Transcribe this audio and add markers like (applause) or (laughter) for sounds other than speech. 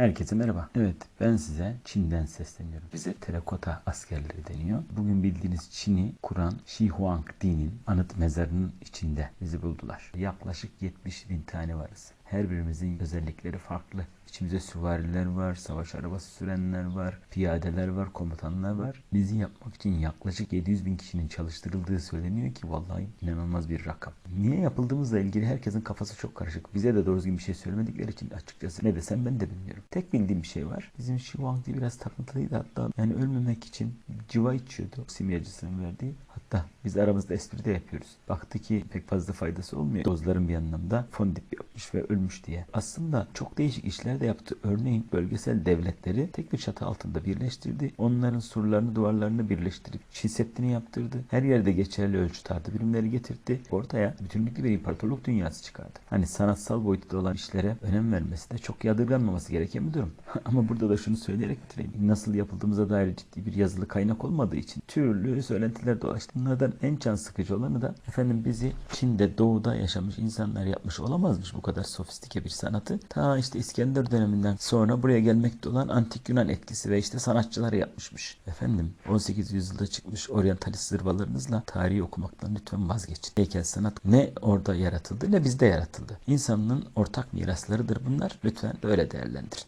Herkese merhaba. Evet ben size Çin'den sesleniyorum. Bize terakota askerleri deniyor. Bugün bildiğiniz Çin'i kuran Shi Huangdi'nin anıt mezarının içinde bizi buldular. Yaklaşık 70 bin tane varız. Her birimizin özellikleri farklı. İçimizde süvariler var, savaş arabası sürenler var, piyadeler var, komutanlar var. Bizi yapmak için yaklaşık 700 bin kişinin çalıştırıldığı söyleniyor ki vallahi inanılmaz bir rakam. Niye yapıldığımızla ilgili herkesin kafası çok karışık. Bize de doğru düzgün bir şey söylemedikleri için açıkçası ne desem ben de bilmiyorum. Tek bildiğim bir şey var. Bizim Shi Huangdi biraz takıntılıydı hatta yani ölmemek için civa içiyordu. Simyacısının verdiği. Hatta biz aramızda espri de yapıyoruz. Baktı ki pek fazla faydası olmuyor. Dozların bir anlamda fondip yapmış ve ölmüş diye. Aslında çok değişik işler de yaptı. Örneğin bölgesel devletleri tek bir çatı altında birleştirdi. Onların surlarını, duvarlarını birleştirip Çin yaptırdı. Her yerde geçerli ölçüt artı birimleri getirdi. Ortaya bütünlüklü bir imparatorluk dünyası çıkardı. Hani sanatsal boyutta olan işlere önem vermesi de çok yadırganmaması gereken bir durum. (laughs) Ama burada da şunu söyleyerek bitireyim. Nasıl yapıldığımıza dair ciddi bir yazılı kaynak olmadığı için türlü söylentiler dolaştı. Bunlardan en can sıkıcı olanı da efendim bizi Çin'de doğuda yaşamış insanlar yapmış olamazmış bu kadar sofistike bir sanatı. Ta işte İskender döneminden sonra buraya gelmekte olan antik Yunan etkisi ve işte sanatçılar yapmışmış. Efendim 18. yüzyılda çıkmış oryantalist zırvalarınızla tarihi okumaktan lütfen vazgeçin. Heykel sanat ne orada yaratıldı ne bizde yaratıldı. İnsanlığın ortak miraslarıdır bunlar. Lütfen öyle değerlendirin.